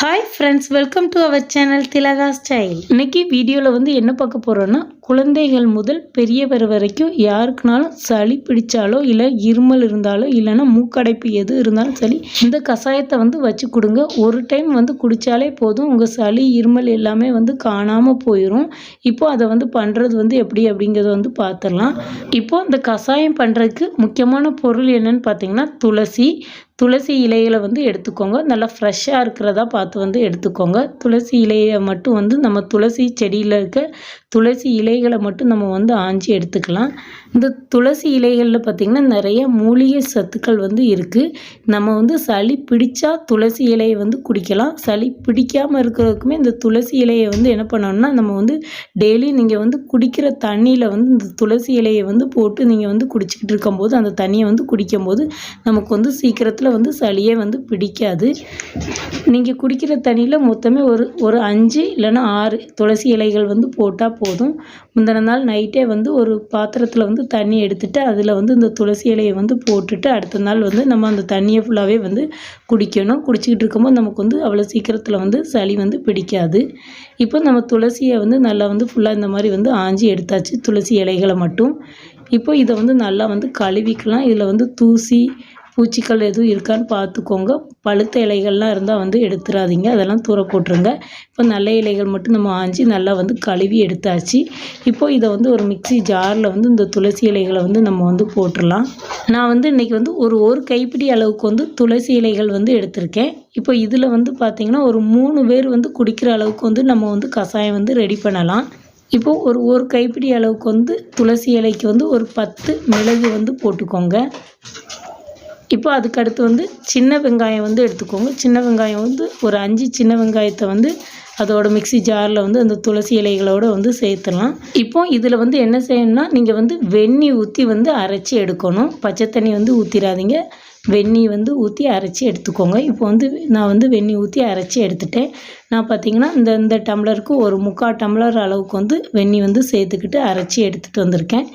Hi friends welcome to our channel Thilaga style இன்னைக்கு வீடியோவில் வந்து என்ன பார்க்க போகிறோன்னா குழந்தைகள் முதல் பெரியவர் வரைக்கும் யாருக்குனாலும் சளி பிடிச்சாலோ இல்லை இருமல் இருந்தாலோ இல்லைன்னா மூக்கடைப்பு எது இருந்தாலும் சரி இந்த கஷாயத்தை வந்து வச்சு கொடுங்க. ஒரு டைம் வந்து குடித்தாலே போதும். உங்கள் சளி இருமல் எல்லாமே வந்து காணாமல் போயிடும் இப்போது அதை வந்து பண்ணுறது வந்து எப்படி அப்படிங்கிறத வந்து பார்த்துடலாம் இப்போது இந்த கஷாயம் பண்ணுறதுக்கு முக்கியமான பொருள் என்னன்னு பார்த்தீங்கன்னா துளசி. துளசி இலைகளை வந்து எடுத்துக்கோங்க. நல்லா ஃப்ரெஷ்ஷாக இருக்கிறதா பார்த்து வந்து எடுத்துக்கோங்க. துளசி இலையை மட்டும் வந்து நம்ம துளசி செடியில் இருக்க துளசி இலை இலைகளை மட்டும் நம்ம வந்து ஆஞ்சி எடுத்துக்கலாம். இந்த துளசி இலைகளில் பார்த்திங்கன்னா நிறைய மூலிகை சத்துக்கள் வந்து இருக்குது நம்ம வந்து சளி பிடிச்சா துளசி இலையை வந்து குடிக்கலாம். சளி பிடிக்காமல் இருக்கிறதுக்குமே இந்த துளசி இலையை வந்து என்ன பண்ணணும்னா நம்ம வந்து டெய்லி நீங்கள் வந்து குடிக்கிற தண்ணியில் வந்து இந்த துளசி இலையை வந்து போட்டு நீங்கள் வந்து குடிச்சிக்கிட்டு இருக்கும்போது அந்த தண்ணியை வந்து குடிக்கும்போது நமக்கு வந்து சீக்கிரத்தில் வந்து சளியே வந்து பிடிக்காது. நீங்கள் குடிக்கிற தண்ணியில் மொத்தமே ஒரு ஒரு அஞ்சு இல்லைன்னா ஆறு துளசி இலைகள் வந்து போட்டால் போதும். முந்தின நாள் நைட்டே வந்து ஒரு பாத்திரத்தில் வந்து தண்ணி எடுத்துட்டு அதில் வந்து இந்த துளசி இலையை வந்து போட்டுட்டு அடுத்த நாள் வந்து நம்ம அந்த தண்ணியை ஃபுல்லாகவே வந்து குடிக்கணும். குடிச்சிக்கிட்டு இருக்கும்போது நமக்கு வந்து அவ்வளோ சீக்கிரத்தில் வந்து சளி வந்து பிடிக்காது. இப்போ நம்ம துளசியை வந்து நல்லா வந்து ஃபுல்லாக இந்த மாதிரி வந்து ஆஞ்சி எடுத்தாச்சு. துளசி இலைகளை மட்டும். இப்போ இதை வந்து நல்லா வந்து கழுவிக்கலாம். இதில் வந்து தூசி பூச்சிகள் எதுவும் இருக்கான்னு பார்த்துக்கோங்க. பழுத்த இலைகள்லாம் இருந்தால் வந்து எடுத்துடாதீங்க அதெல்லாம் தூர போட்டுருங்க. இப்போ நல்ல இலைகள் மட்டும் நம்ம ஆஞ்சி நல்லா வந்து கழுவி எடுத்தாச்சு. இப்போது இதை வந்து ஒரு மிக்சி ஜாரில் வந்து இந்த துளசி இலைகளை வந்து நம்ம வந்து போட்டுடலாம். நான் வந்து இன்றைக்கி வந்து ஒரு ஒரு கைப்பிடி அளவுக்கு வந்து துளசி இலைகள் வந்து எடுத்திருக்கேன். இப்போ இதில் வந்து பார்த்திங்கன்னா ஒரு மூணு பேர் வந்து குடிக்கிற அளவுக்கு வந்து நம்ம வந்து கஷாயம் வந்து ரெடி பண்ணலாம். இப்போது ஒரு ஒரு கைப்பிடி அளவுக்கு வந்து துளசி இலைக்கு வந்து ஒரு பத்து மிளகு வந்து போட்டுக்கோங்க. இப்போ அதுக்கடுத்து வந்து சின்ன வெங்காயம் வந்து எடுத்துக்கோங்க. சின்ன வெங்காயம் வந்து ஒரு அஞ்சு சின்ன வெங்காயத்தை வந்து அதோட மிக்சி ஜாரில் வந்து அந்த துளசி இலைகளோடு வந்து சேர்த்துடலாம். இப்போ இதில் வந்து என்ன செய்யணும்னா நீங்கள் வந்து வெந்நி ஊற்றி வந்து அரைச்சி எடுக்கணும். பச்சை தண்ணி வந்து ஊற்றிடாதீங்க வெந்நி வந்து ஊற்றி அரைச்சி எடுத்துக்கோங்க. இப்போ வந்து நான் வந்து வெந்நி ஊற்றி அரைச்சி எடுத்துட்டேன். நான் பார்த்திங்கன்னா இந்த இந்த டம்ளருக்கு ஒரு முக்கால் டம்ளர் அளவுக்கு வந்து வெந்நி வந்து சேர்த்துக்கிட்டு அரைச்சி எடுத்துகிட்டு வந்திருக்கேன்.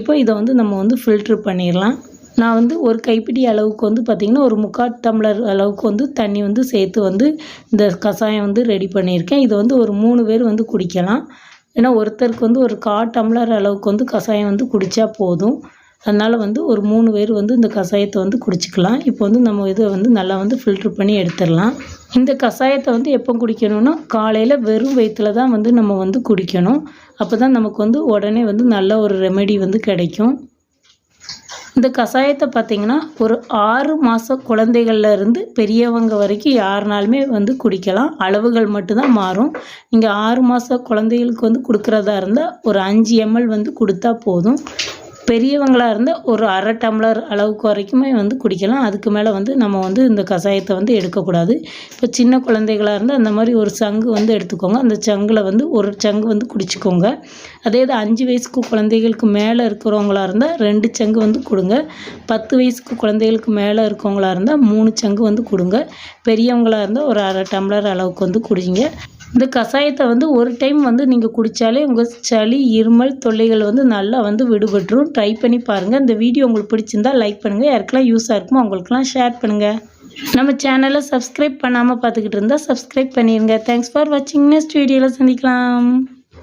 இப்போ இதை வந்து நம்ம வந்து ஃபில்ட்ரு பண்ணிடலாம். நான் வந்து ஒரு கைப்பிடி அளவுக்கு வந்து பார்த்திங்கன்னா ஒரு முக்கால் டம்ளர் அளவுக்கு வந்து தண்ணி வந்து சேர்த்து வந்து இந்த கஷாயம் வந்து ரெடி பண்ணியிருக்கேன். இதை வந்து ஒரு மூணு பேர் வந்து குடிக்கலாம். ஏன்னா ஒருத்தருக்கு வந்து ஒரு கால் டம்ளர் அளவுக்கு வந்து கஷாயம் வந்து குடித்தா போதும். அதனால் வந்து ஒரு மூணு பேர் வந்து இந்த கஷாயத்தை வந்து குடிச்சிக்கலாம். இப்போ வந்து நம்ம இதை வந்து நல்லா வந்து ஃபில்ட்ரு பண்ணி எடுத்துடலாம். இந்த கஷாயத்தை வந்து எப்போ குடிக்கணும்னா காலையில் வெறும் வயிற்றில் தான் வந்து நம்ம வந்து குடிக்கணும். அப்போ தான் நமக்கு வந்து உடனே வந்து நல்ல ஒரு ரெமெடி வந்து கிடைக்கும். இந்த கஷாயத்தை பார்த்திங்கன்னா ஒரு ஆறு மாத குழந்தைகள்லேருந்து பெரியவங்க வரைக்கும் யாருனாலுமே வந்து குடிக்கலாம். அளவுகள் மட்டும்தான் மாறும். நீங்கள் ஆறு மாத குழந்தைகளுக்கு வந்து கொடுக்குறதா இருந்தால் ஒரு அஞ்சு எம்எல் வந்து கொடுத்தா போதும். பெரியவங்களாக இருந்தால் ஒரு அரை டம்ளர் அளவுக்கு வரைக்குமே வந்து குடிக்கலாம். அதுக்கு மேலே வந்து நம்ம வந்து இந்த கஷாயத்தை வந்து எடுக்கக்கூடாது. இப்போ சின்ன குழந்தைகளாக இருந்தால் அந்த மாதிரி ஒரு சங்கு வந்து எடுத்துக்கோங்க. அந்த சங்கில் வந்து ஒரு சங்கு வந்து குடிச்சிக்கோங்க. அதே இது அஞ்சு வயசுக்கு குழந்தைகளுக்கு மேலே இருக்கிறவங்களா இருந்தால் ரெண்டு சங்கு வந்து கொடுங்க. பத்து வயசுக்கு குழந்தைகளுக்கு மேலே இருக்கவங்களா இருந்தால் மூணு சங்கு வந்து கொடுங்க. பெரியவங்களாக இருந்தால் ஒரு அரை டம்ளர் அளவுக்கு வந்து குடிங்க. இந்த கஷாயத்தை வந்து ஒரு டைம் வந்து நீங்கள் குடித்தாலே உங்கள் சளி இருமல் தொல்லைகள் வந்து நல்லா வந்து விடுபட்டுரும். ட்ரை பண்ணி பாருங்கள் இந்த வீடியோ உங்களுக்கு பிடிச்சிருந்தா லைக் பண்ணுங்கள் யாருக்கெல்லாம் யூஸாக இருக்குமோ அவங்களுக்குலாம் ஷேர் பண்ணுங்கள் நம்ம சேனலை சப்ஸ்கிரைப் பண்ணாமல் பார்த்துக்கிட்டு இருந்தால் சப்ஸ்கிரைப் பண்ணிடுங்க தேங்க்ஸ் ஃபார் வாட்சிங் நெக்ஸ்ட் வீடியோவில் சந்திக்கலாம்.